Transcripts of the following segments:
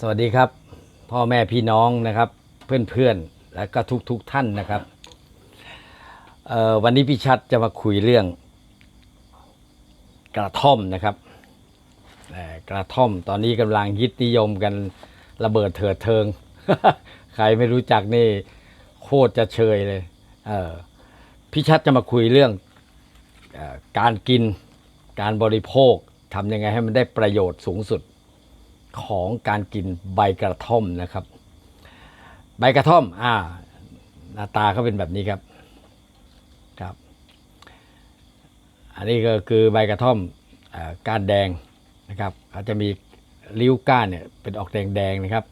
สวัสดีครับ พ่อแม่พี่น้องนะครับ เพื่อนๆและก็ทุกๆทท่านนะครับวันนี้พี่ชัดจะมาคุยเรื่อง กระท่อมนะครับกระท่อมตอนนี้กำลังฮิตนิยมกันระเบิดเถิดเทิง ใครไม่รู้จักนี่ โคตรจะเชยเลยเออพี่ชัดจะมาคุยเรื่องออการกินการบริโภคทำยังไงให้มันได้ประโยชน์สูงสุด ของการกินใบกระท่อมนะครับ ใบกระท่อมอ่าหน้าตาเขาเป็นแบบนี้ครับครับ อันนี้ก็คือใบกระท่อมอก้านแดงนะครับเขาจะมีริ้วก้านเนี่ยเป็นออกแดงๆนะครับ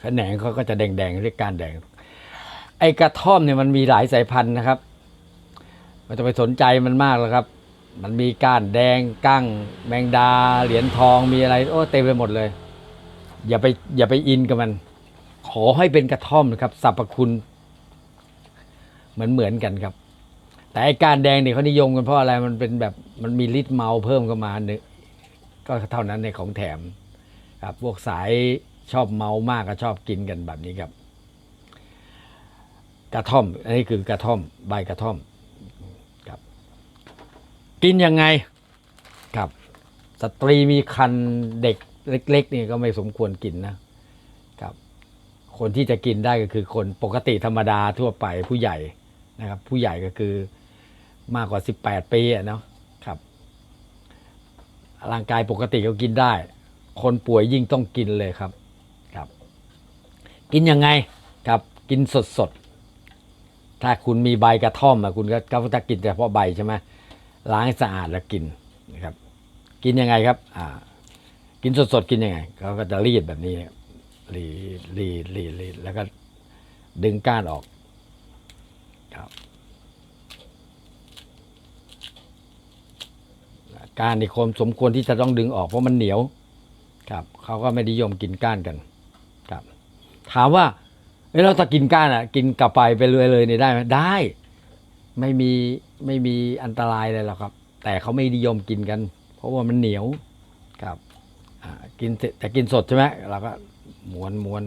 แขนงเขาก็จะแดงๆเรียกก้านแดง ไอ้กระท่อมเนี่ยมันมีหลายสายพันธุ์นะครับไมันจะไปสนใจมันมากแล้วครับ มันมีก้านแดงกั้ง แมงดา เหรียญทองมีอะไร โอ้เต็มไปหมดเลย อย่าไปอย่าไปอินกับมัน ขอให้เป็นกระท่อมนะครับสรรพคุณ เหมือนเหมือนกันครับ แต่ไอ้ก้านแดงเนี่ยเขานิยมกันเพราะอะไรมันเป็นแบบมันมีฤทธิ์เมาเพิ่มเข้ามาหนึ่งก็เท่านั้นในของแถมครับพวกสายชอบเมามากก็ชอบกินกันแบบนี้ครับ กระท่อมอันนี้คือกระท่อมใบกระท่อม กินยังไงครับ สตรีมีคันเด็กเล็ก ๆ นี่ก็ไม่สมควรกินนะครับ คนที่จะกินได้ก็คือคนปกติธรรมดาทั่วไปผู้ใหญ่นะครับ ผู้ใหญ่ก็คือมากกว่า 18 ปีอะเนาะครับร่างกายปกติก็กินได้ คนป่วยยิ่งต้องกินเลยครับครับ กินยังไงครับกินสดสดๆถ้าคุณมีใบกระท่อมอะคุณก็ก็จะกินเฉพาะใบใช่ไหม ล้างสะอาดแล้วกินนะครับ กินยังไงครับอ่ากินสดๆกินยังไงเขาก็จะรีดแบบนี้รีดรีดรีดรีดแล้วก็ดึงก้านออกครับก้านนี่คนสมควรที่จะต้องดึงออกเพราะมันเหนียว ครับเขาก็ไม่นิยมกินก้านกัน ครับ ถามว่าเอ้ยเราจะกินก้านอะ กินกลับไปไปเลยเลยนี่ยได้ไหมได้ ไม่มี ไม่มีอันตรายเลยหรอกครับ แต่เขาไม่นิยมกินกัน เพราะว่ามันเหนียวครับกินแต่กินสดใช่ไหมเราก็ม้วนม้วน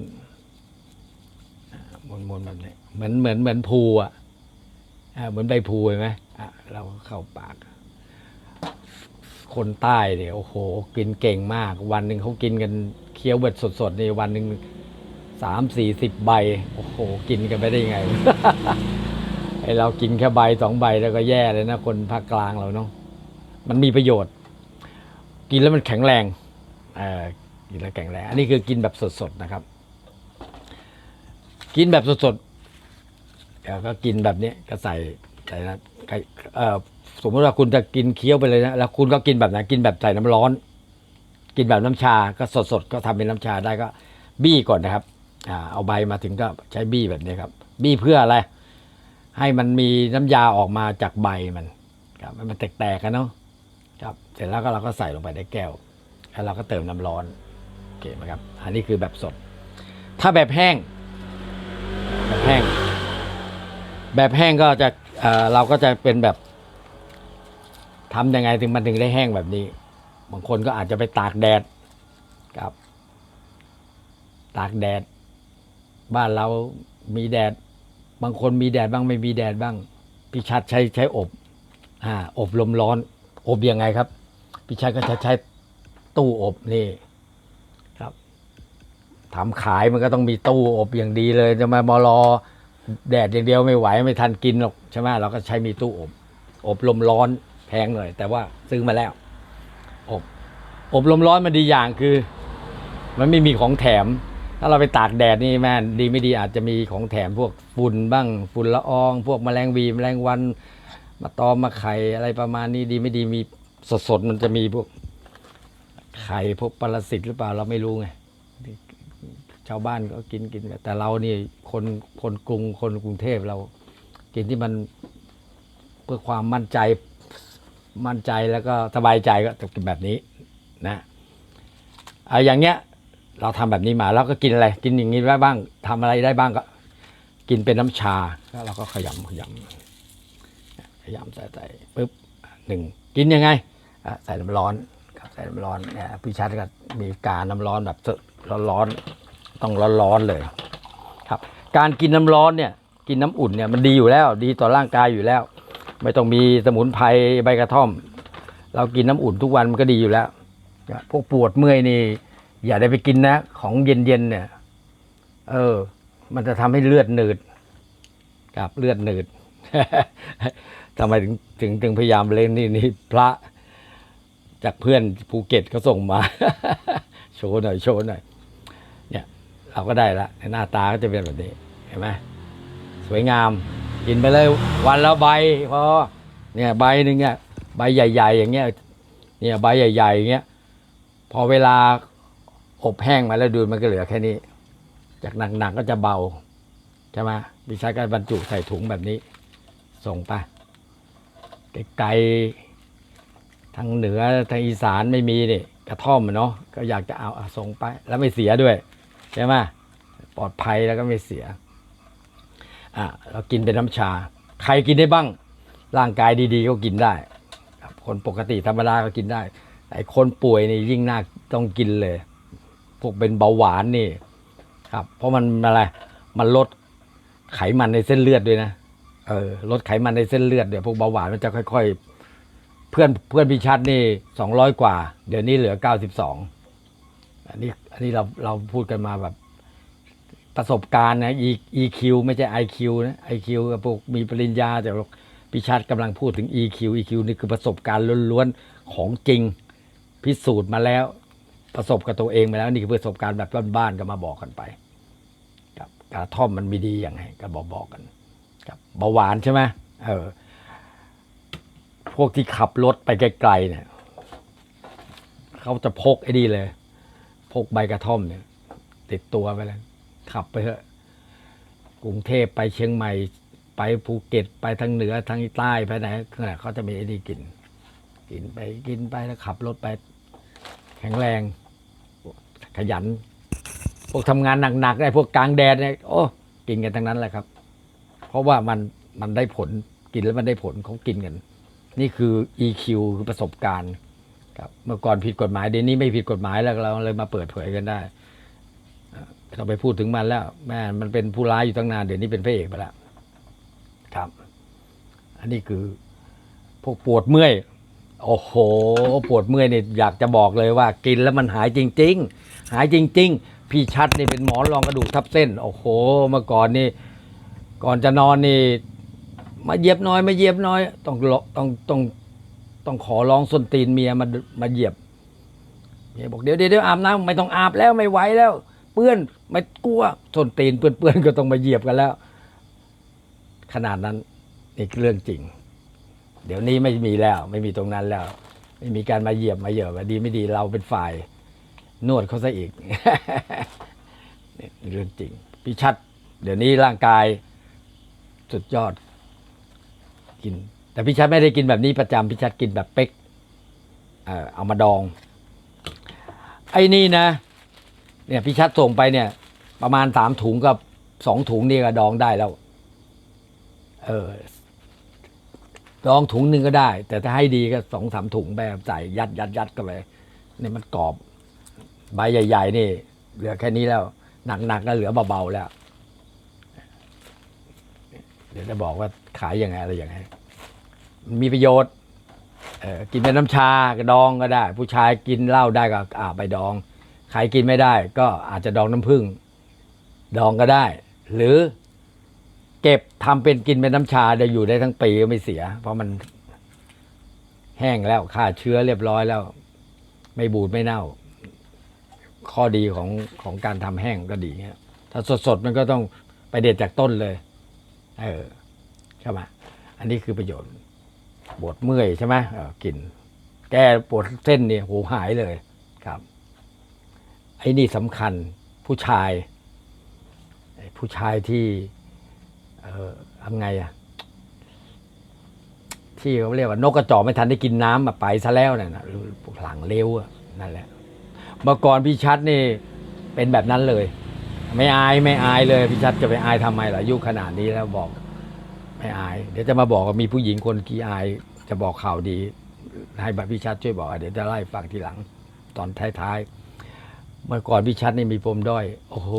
ม้วนม้วนแบบนี้เหมือนเหมือนเหมือนภูอะเหมือนใบภูเห็นไหมอะเราก็เข้าปาก คนใต้เนี่ยโอ้โห กินเก่งมาก วันหนึ่งเขากินกันเคี้ยวเบ็ดสดๆนี่วันหนึ่งสามสี่สิบใบ โอ้โห กินกันไปได้ยังไง เรากินแค่ใบสองใบแล้วก็แย่เลยนะคนภาคกลางเราเนาะมันมีประโยชน์ กินแล้วมันแข็งแรงเออกินแล้วแข็งแรงอันนี้คือกินแบบสดๆนะครับ กินแบบสดๆแล้วก็กินแบบนี้ก็ใส่ใส่นะไก่เออสมมติว่าคุณจะกินเคี้ยวไปเลยนะแล้วคุณก็กินแบบไหนกินแบบใส่น้ำร้อน กินแบบน้ำชาก็สดๆก็ทำเป็นน้ำชาได้ก็บี้ก่อนนะครับอ่าเอาใบมาถึงก็ใช้บี้แบบนี้ครับ บี้เพื่ออะไร ให้มันมีน้ำยาออกมาจากใบมัน ครับมันแตกๆกันเนาะครับ เสร็จแล้วก็เราก็ใส่ลงไปในแก้ว แล้วเราก็เติมน้ำร้อนโอเคไหมครับ อันนี้คือแบบสด ถ้าแบบแห้ง แบบแห้ง แบบแห้งก็จะเออเราก็จะเป็นแบบทำยังไงถึงมันถึงได้แห้งแบบนี้ บางคนก็อาจจะไปตากแดดครับ ตากแดด บ้านเรามีแดด บางคนมีแดดบ้างไม่มีแดดบ้างพี่ชัดใช้ใช้อบอ่าอบลมร้อน อบยังไงครับพี่ชัดก็จะใช้ตู้อบนี่ครับทำขายมันก็ต้องมีตู้อบอย่างดีเลยจะมามารอแดดอย่างเดียวไม่ไหวไม่ทันกินหรอกใช่ไหมเราก็ใช้มีตู้อบ อบลมร้อนแพงหน่อย แต่ว่าซื้อมาแล้ว อบ อบลมร้อนมันดีอย่างคือ มันไม่มีของแถม ถ้าเราไปตากแดดนี่แม่ดีไม่ดีอาจจะมีของแถมพวกฝุ่นบ้างฝุ่นละออง พวกแมลงวีแมลงวัน มาตอมมาไข่อะไรประมาณนี้ดีไม่ดีมีสดๆมันจะมีพวกไข่พวกปรสิตหรือเปล่าเราไม่รู้ไงชาวบ้านก็กินกิน แต่เรานี่คนคนกรุงคนกรุงเทพเรา กินที่มันเพื่อความมั่นใจมั่นใจแล้วก็สบายใจก็จะกินแบบนี้นะเอาอย่างเงี้ย เราทำแบบนี้มาแล้วก็กินอะไร กินอย่างนี้ได้บ้างทำอะไรได้บ้างก็ กินเป็นน้ำชาแล้วเราก็ขยำขยำขยำใส่ใส่ปุ๊บหนึ่งกินยังไงใส่น้ำร้อนครับใส่น้ำร้อนเนี่ยพี่ชัดก็มีการน้ำร้อนแบบร้อนๆต้องร้อนๆเลย ครับ การกินน้ำร้อนเนี่ย กินน้ำอุ่นเนี่ยมันดีอยู่แล้ว ดีต่อร่างกายอยู่แล้ว ไม่ต้องมีสมุนไพรใบกระท่อม เรากินน้ำอุ่นทุกวันมันก็ดีอยู่แล้วพวกปวดเมื่อยนี่ อย่าได้ไปกินนะ ของเย็นๆเนี่ย เออ มันจะทำให้เลือดหนืดครับเลือดหนืดทำไมถึงถึงถึงพยายามเล่นนี่นี่พระ จากเพื่อนภูเก็ตเขาส่งมา โชว์หน่อยโชว์หน่อยเนี่ย เราก็ได้ละหน้าตาก็จะเป็นแบบนี้เห็นไหมสวยงาม กินไปเลยวันละใบพอเนี่ยใบหนึ่งเนี่ยใบใหญ่ ๆ อย่างเงี้ย เนี่ยใบใหญ่ ๆ อย่างเงี้ย พอเวลา อบแห้งมาแล้วดูมันก็เหลือแค่นี้ จากหนักๆก็จะเบาใช่ไหมดิฉันก็บรรจุใส่ถุงแบบนี้ ส่งไปไกลๆทางเหนือทางอีสานไม่มีนี่กระท่อมเนาะก็อยากจะเอาส่งไป แล้วไม่เสียด้วยใช่ไหมปลอดภัยแล้วก็ไม่เสียอะเรากินเป็นน้ำชา ใครกินได้บ้าง ร่างกายดีๆก็กินได้คนปกติธรรมดาก็กินได้ไอ้คนป่วยนี่ยิ่งน่าต้องกินเลย พวกเป็นเบาหวานนี่ ครับ เพราะมันอะไร มันลดไขมันในเส้นเลือดด้วยนะ เออ ลดไขมันในเส้นเลือดเดี๋ยวพวกเบาหวานมันจะค่อย ๆ เพื่อนเพื่อนพิชัดนี่สองร้อยกว่า เดี๋ยวนี้เหลือเก้าสิบสอง อันนี้ อันนี้เราเราพูดกันมาแบบประสบการณ์นะ EQ ไม่ใช่ IQ นะ IQ กับพวกมีปริญญาแต่พิชัดกำลังพูดถึง EQ EQ นี่คือประสบการณ์ล้วนๆของจริง พิสูจน์มาแล้ว ประสบกับตัวเองมาแล้วนี่คือประสบการณ์แบบบ้านๆก็มาบอกกันไปครับกระท่อมมันมีดีอย่างไรก็บอกบอกกันครับเบาหวานใช่ไหมเออพวกที่ขับรถไปไกลๆเนี่ยเขาจะพกไอ้นี่เลย พกใบกระท่อมเนี่ย ติดตัวไปเลยขับไปเถอะกรุงเทพไปเชียงใหม่ ไปภูเก็ตไปทางเหนือทางใต้ไปไหนเนี่ยเขาจะมีไอ้นี่กิน กินไปกินไปแล้วขับรถไป แข็งแรง ขยัน พวกทำงานหนักๆได้พวกกลางแดดเนี่ยโอ้กินกันทั้งนั้นแหละครับ เพราะว่ามันมันได้ผลกินแล้วมันได้ผลเขากินกัน นี่คือ EQ คือประสบการณ์ครับเมื่อก่อนผิดกฎหมายเดี๋ยวนี้ไม่ผิดกฎหมายแล้วเราเลยมาเปิดเผยกันได้เอ่อเราไปพูดถึงมันแล้ว แม่มันเป็นผู้ร้ายอยู่ตั้งนานเดี๋ยวนี้เป็นพระเอกไปแล้วครับ อันนี้คือพวกปวดเมื่อย โอ้โห ปวดเมื่อยเนี่ยอยากจะบอกเลยว่า กินแล้วมันหายจริง ๆ หายจริง ๆ พี่ชัดนี่เป็นหมอนรองกระดูกทับเส้น โอ้โห เมื่อก่อนนี่ ก่อนจะนอนนี่ มาเยียบน้อยมาเยียบน้อย ต้องรอต้องต้องต้องขอร้องส้นตีนเมียมามาเยียบเมียบอกเดี๋ยวเดี๋ยวอาบน้ำไม่ต้องอาบแล้วไม่ไหวแล้ว เปื้อนไม่กลัวส้นตีนเปื้อนๆก็ต้องมาเยียบกันแล้ว ขนาดนั้นนี่เรื่องจริง เดี๋ยวนี้ไม่มีแล้วไม่มีตรงนั้นแล้ว ไม่มีการมาเหยียบมาเหยียบว่าดีไม่ดีเราเป็นฝ่าย นวดเขาซะอีกเรื่องจริงพี่ชัด เดี๋ยวนี้ร่างกายสุดยอด กิน แต่พี่ชัดไม่ได้กินแบบนี้ประจำพี่ชัดกินแบบเป๊กเอามาดอง ไอ้นี่นะ เนี่ยพี่ชัดส่งไปเนี่ย ประมาณสามถุงกับสองถุงนี่ก็ดองได้แล้ว เออ ดองถุงหนึ่งก็ได้ แต่ถ้าให้ดีก็สองสามถุงแบบใส่ยัดยัดยัดกันไปนี่มันกรอบ ใบใหญ่ๆนี่ เหลือแค่นี้แล้ว หนักๆก็เหลือเบาๆแล้ว เดี๋ยวจะบอกว่าขายยังไงอะไรยังไงมีประโยชน์กินเป็นน้ำชากระดองก็ได้ ผู้ชายกินเหล้าได้ก็อาไปดอง ใครกินไม่ได้ ก็อาจจะดองน้ำผึ้งดองก็ได้ หรือ เก็บทำเป็นกินเป็นน้ำชาจะอยู่ได้ทั้งปีก็ไม่เสีย เพราะมันแห้งแล้วฆ่าเชื้อเรียบร้อยแล้ว ไม่บูดไม่เน่า ข้อดีของของการทำแห้งก็ดีเงี้ยถ้าสดๆมันก็ต้องไปเด็ดจากต้นเลย เออใช่ไหมอันนี้คือประโยชน์ ปวดเมื่อยใช่ไหมเออกิน แก้ปวดเส้นเนี่ยโหหายเลยครับ ไอ้นี่สำคัญผู้ชาย ผู้ชายที่ เออทำไงอะที่เขาเรียกว่านกกระจอกไม่ทันได้กินน้ำมาไปซะแล้วน่ะนะหลังเร็วอะนั่นแหละ เมื่อก่อนพี่ชัดนี่ เป็นแบบนั้นเลย ไม่อายไม่อายเลยพี่ชัดจะไปอายทำไมล่ะอายุขนาดนี้แล้วบอก ไม่อาย เดี๋ยวจะมาบอกว่ามีผู้หญิงคนขี้อาย จะบอกข่าวดี ให้บัตรพี่ชัดช่วยบอกเดี๋ยวจะไล่ฟังทีหลัง ตอนท้ายๆเมื่อก่อนพี่ชัดนี่มีปมด้อย โอ้โห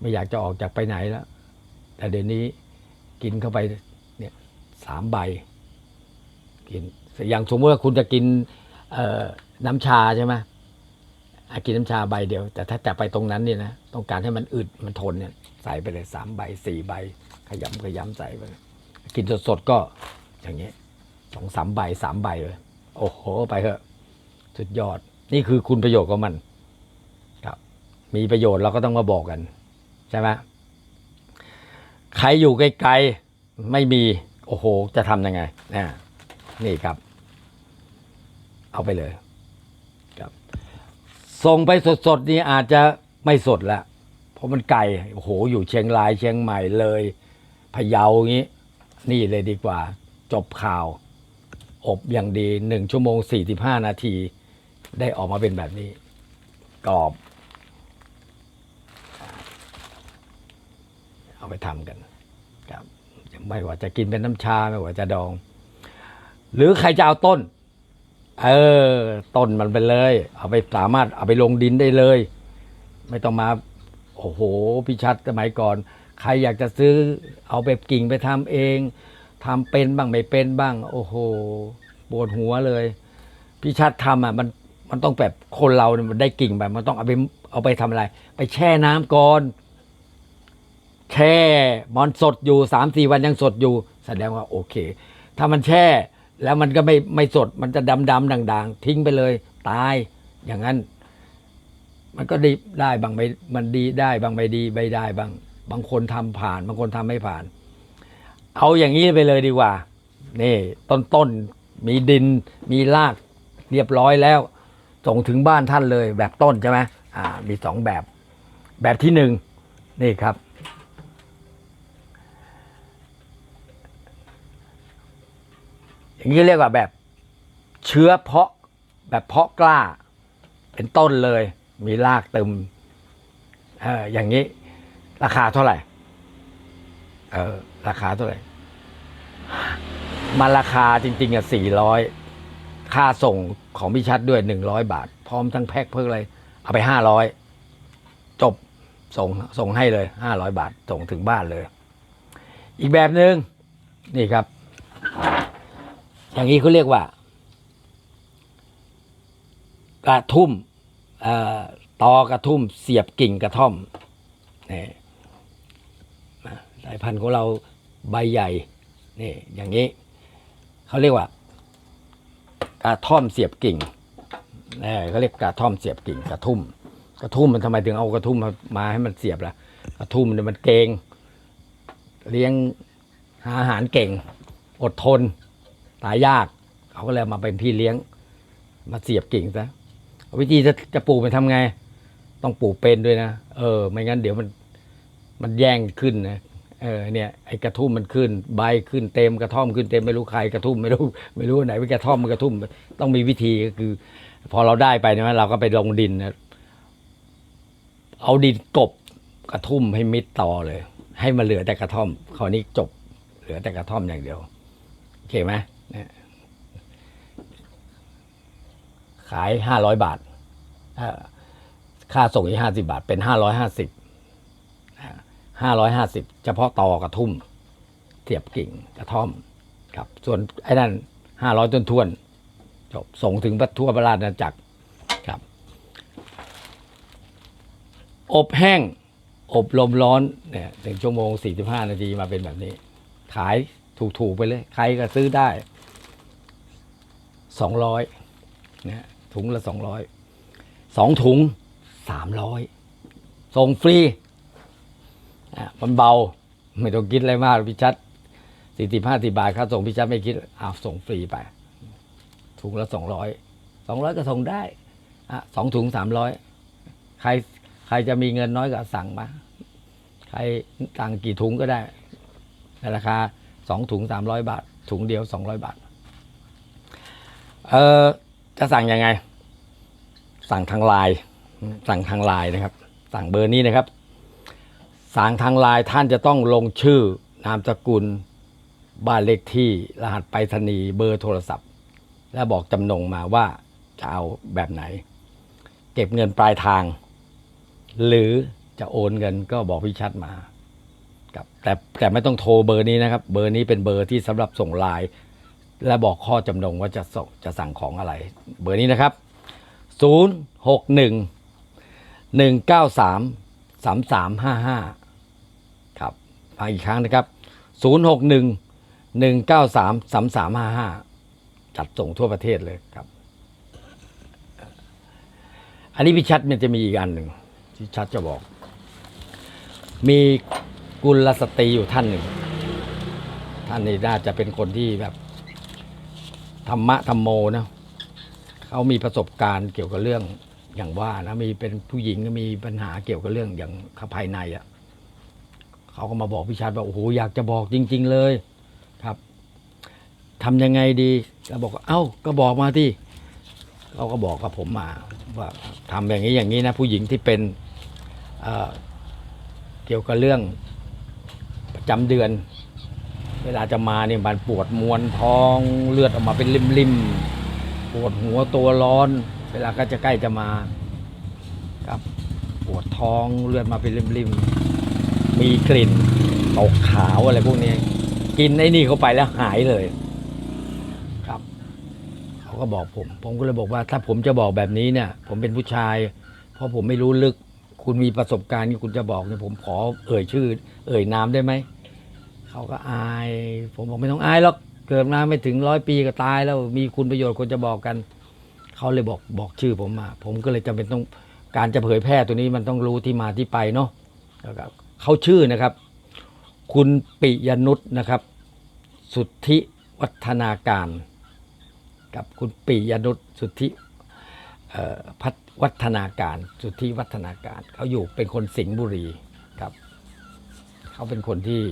ไม่อยากจะออกจากไปไหนแล้ว แต่เดี๋ยวนี้กินเข้าไปเนี่ยสามใบกินอย่างสมมติว่าคุณจะกินน้ำชาใช่ไหมอะกินน้ำชาใบเดียว แต่ถ้าจะไปตรงนั้นเนี่ยนะต้องการให้มันอึดมันทนเนี่ยใส่ไปเลยสามใบสี่ใบ ขยำขยำใส่ไปกินสดๆก็อย่างเงี้ยสองสามใบสามใบเลยโอ้โห ไปเถอะสุดยอด นี่คือคุณประโยชน์ของมัน ครับ มีประโยชน์เราก็ต้องมาบอกกัน ใช่ไหม ใครอยู่ไกลๆไม่มี โอ้โห จะทำยังไงนะนี่ครับ เอาไปเลยครับ ส่งไปสดๆนี่อาจจะไม่สดละเพราะมันไกลโอ้โห อยู่เชียงรายเชียงใหม่เลยพะเยาอย่างนี้ นี่เลยดีกว่า จบข่าว อบอย่างดีหนึ่งชั่วโมงสี่สิบห้านาที ได้ออกมาเป็นแบบนี้กรอบ เอาไปทำกันครับไม่ว่าจะกินเป็นน้ำชาไม่ว่าจะดอง หรือใครจะเอาต้น เออ ต้นมันไปเลย เอาไปสามารถเอาไปลงดินได้เลย ไม่ต้องมาโอ้โหพี่ชัดสมัยก่อน ใครอยากจะซื้อเอาไปกิ่งไปทำเองทำเป็นบ้างไม่เป็นบ้าง โอ้โหปวดหัวเลยพี่ชัดทำอะมันมันต้องแบบคนเราเนี่ยมันได้กิ่งแบบมันต้องเอาไปเอาไปทำอะไร ไปแช่น้ำก่อน แช่มันสดอยู่สามสี่วันยังสดอยู่ แสดงว่าโอเค ถ้ามันแช่แล้วมันก็ไม่ไม่สดมันจะดำดำๆด่างๆ ทิ้งไปเลยตายอย่างนั้น มันก็ดีได้บางไม่มันดีได้บางไม่ดีไม่ได้บาง บางคนทำผ่าน บางคนทำไม่ผ่าน เอาอย่างนี้ไปเลยดีกว่า นี่ ต้นต้นมีดินมีรากเรียบร้อยแล้ว ส่งถึงบ้านท่านเลยแบบต้นใช่ไหมอ่า มีสองแบบ แบบที่หนึ่งนี่ครับ อย่างนี้เรียกว่าแบบเชื้อเพาะแบบเพาะกล้า เป็นต้นเลย มีรากเตึมเอออย่างนี้ ราคาเท่าไหร่ เออราคาเท่าไหร่มันราคาจริง ๆอะสี่ร้อยค่าส่งของพี่ชัดด้วยหนึ่งร้อยบาท พร้อมทั้งแพ็คเพิ่มเลย เอาไปห้าร้อยจบส่งส่งให้เลยห้าร้อยบาท ส่งถึงบ้านเลย อีกแบบหนึ่งนี่ครับ อย่างนี้เขาเรียกว่า กระทุ่มตอกระทุ่มเสียบกิ่งกระท่อมนี่สายพันธุ์ของเราใบใหญ่นี่อย่างนี้เขาเรียกว่า กระท่อมเสียบกิ่งนี่เขาเรียกกระท่อมเสียบกิ่งกระทุ่ม กระทุ่มมันทำไมถึงเอากระทุ่มมามาให้มันเสียบล่ะกระทุ่มเนี่ยมันเกงเลี้ยงหาอาหารเก่ง อดทน ตายยาก เขาก็เลยมาเป็นพี่เลี้ยง มาเสียบกิ่งซะวิธีจะจะปลูกมันทำไง ต้องปลูกเป็นด้วยนะเออ ไม่งั้นเดี๋ยวมันมันแย่งขึ้นนะเออเนี่ยไอ้กระทุ่มมันขึ้น ใบขึ้นเต็มกระท่อมขึ้นเต็มไม่รู้ใครกระทุ่มไม่รู้ไม่รู้ไหนเป็นกระท่อมมันกระทุ่มต้องมีวิธีก็คือ พอเราได้ไปนะเราก็ไปลงดินนะเอาดินกบกระทุ่มให้มิดต่อเลย ให้มันเหลือแต่กระท่อมคราวนี้จบ เหลือแต่กระท่อมอย่างเดียวโอเคไหม นี่ยขายห้าร้อยบาท ค่าส่งอีกห้าสิบาท เป็นห้าร้อยห้าสิบห้าร้อยห้าสิบเฉพาะตอกระทุ่ม เสียบกิ่งกระท่อม ครับ ส่วนไอ้นั่นห้าร้อยต้นทวนจบส่งถึงทั่วประราชอาณาจักรครับ อบแห้ง อบลมร้อนเนี่ยหนึ่งชั่วโมงสี่สิบห้านาทีมาเป็นแบบนี้ ขายถูกๆไปเลย ใครก็ซื้อได้ สองร้อยนะถุงละสองร้อยสองถุงสามร้อยส่งฟรีอะมันเบา ไม่ต้องคิดอะไรมากพี่ชัดสี่สิบห้าสิบาทค่าส่งพี่ชัดไม่คิดอ้าวส่งฟรีไป ถุงละสองร้อยสองร้อยก็ส่งได้อะสองถุงสามร้อยใครใครจะมีเงินน้อยก็สั่งมา ใครสั่งกี่ถุงก็ได้ในราคาสองถุงสามร้อยบาท ถุงเดียวสองร้อยบาท เออจะสั่งยังไง สั่งทางไลน์สั่งทางไลน์นะครับ สั่งเบอร์นี้นะครับ สั่งทางไลน์ท่านจะต้องลงชื่อนามสกุล บ้านเลขที่รหัสไปรษณีย์เบอร์โทรศัพท์ และบอกจำนงมาว่าจะเอาแบบไหน เก็บเงินปลายทาง หรือจะโอนเงินก็บอกพี่ชัดมาครับแต่แต่ไม่ต้องโทรเบอร์นี้นะครับ เบอร์นี้เป็นเบอร์ที่สำหรับส่งไลน์ และบอกข้อจำนงว่าจะส่งจะสั่งของอะไร เบอร์นี้นะครับ 0 6 1 1 9 3 3 3 5 5 ครับฟังอีกครั้งนะครับ 0 6 1 1 9 3 3 3 5 5 จัดส่งทั่วประเทศเลยครับ อันนี้พี่ชัดมันจะมีอีกอันหนึ่งที่ชัดจะบอก มีกุลสตรีอยู่ท่านหนึ่ง ท่านนี้น่าจะเป็นคนที่แบบ ธรรมะธรรมโมนะเขามีประสบการณ์เกี่ยวกับเรื่องอย่างว่านะมีเป็นผู้หญิงก็มีปัญหาเกี่ยวกับเรื่องอย่างภายในอะ่ะเขาก็มาบอกพี่ชัดว่าโอ้โหอยากจะบอกจริง ๆ เลยครับทำยังไงดีเราบอกว่าเอ้าก็บอกมาที่เขาก็บอกกับผมมาว่าทำอย่างนี้อย่างนี้นะ ผู้หญิงที่เป็นเอ่อเกี่ยวกับเรื่องประจำเดือน เวลาจะมาเนี่ยมันปวดมวนท้องเลือดออกมาเป็นริมๆ ปวดหัวตัวร้อน เวลาก็จะใกล้จะมาครับปวดท้องเลือดมาเป็นริมๆ มีกลิ่นตกขาวอะไรพวกนี้ กินไอ้นี่เข้าไปแล้วหายเลยครับเขาก็บอกผม ผมก็เลยบอกว่า ถ้าผมจะบอกแบบนี้เนี่ย ผมเป็นผู้ชาย เพราะผมไม่รู้ลึก คุณมีประสบการณ์ที่คุณจะบอกเนี่ยผมขอเอ่ยชื่อ เอ่ยนามได้ไหม เขาก็อาย ผมบอกไม่ต้องอายหรอกเกิดมาไม่ถึงร้อยปีก็ตายแล้วมีคุณประโยชน์ควรจะบอกกัน เขาเลยบอกบอกชื่อผมมา ผมก็เลยจำเป็นต้องการจะเผยแพร่ตัวนี้มันต้องรู้ที่มาที่ไปเนาะแล้วก็เขาชื่อนะครับ คุณปิยนุษนะครับ สุทธิวัฒนาการ กับคุณปิยนุษสุทธิพัฒวัฒนาการ สุทธิวัฒนาการ เขาอยู่เป็นคนสิงห์บุรีครับ เขาเป็นคนที่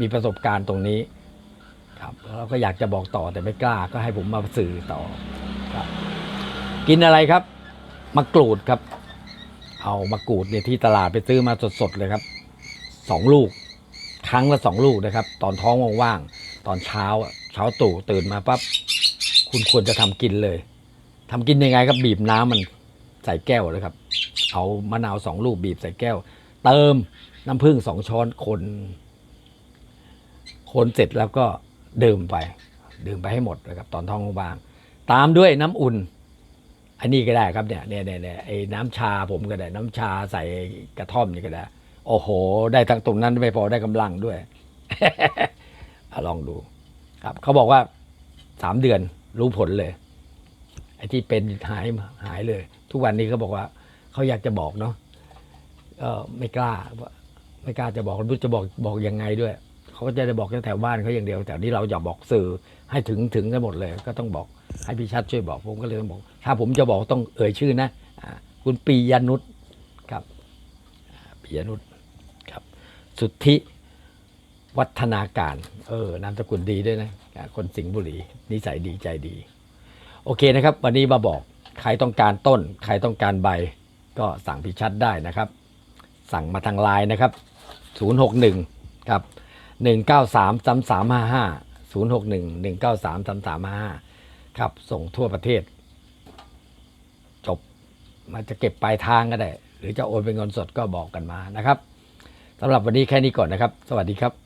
มีประสบการณ์ตรงนี้ครับเราก็อยากจะบอกต่อแต่ไม่กล้าก็ให้ผมมาสื่อต่อครับ กินอะไรครับมะกรูดครับ เอามะกรูดเนี่ยที่ตลาดไปซื้อมาสดๆเลยครับสองลูก ครั้งละสองลูกนะครับ ตอนท้องว่างๆตอนเช้าเช้าตู่ตื่นมาปั๊บคุณควรจะทำกินเลยทำกินยังไงครับบีบน้ำมันใส่แก้วเลยครับ เอามะนาวสองลูกบีบใส่แก้ว เติมน้ำผึ้งสองช้อนคน คนเสร็จแล้วก็ดื่มไป ดื่มไปให้หมดนะครับตอนท้องว่าง ตามด้วยน้ำอุ่น อันนี้ก็ได้ครับเนี่ยเนี่ยเนี่ยไอ้น้ำชาผมก็ได้ น้ำชาใส่กระท่อมนี่ก็ได้ โอ้โห ได้ทั้งตรงนั้นไม่พอได้กำลังด้วยอลองดูครับเขาบอกว่าสามเดือนรู้ผลเลย ไอ้ที่เป็นหายหายเลย ทุกวันนี้เขาบอกว่าเขาอยากจะบอกเนาะไม่กล้า ไม่กล้าจะบอกรู้จะบอกบอกยังไงด้วย เขาก็จะได้บอกแค่แถวบ้านเขาอย่างเดียว แต่นี่เราอยากบอกสื่อให้ถึงถึงกันหมดเลย ก็ต้องบอกให้พี่ชัดช่วยบอกผมก็เลยต้องบอก ถ้าผมจะบอกต้องเอ่ยชื่อนะคุณปียนุชครับปียนุชครับ สุทธิวัฒนาการ เออนามสกุลดีด้วยนะ คนสิงห์บุรีนิสัยดีใจดี โอเคนะครับ วันนี้มาบอกใครต้องการต้น ใครต้องการใบ ก็สั่งพิชัดได้นะครับ สั่งมาทางไลน์นะครับ 061 ครับ 193 3355 061 193 3355 ครับ ส่งทั่วประเทศ จบมันจะเก็บปลายทางก็ได้ หรือจะโอนเป็นเงินสดก็บอกกันมานะครับสำหรับวันนี้แค่นี้ก่อนนะครับ สวัสดีครับ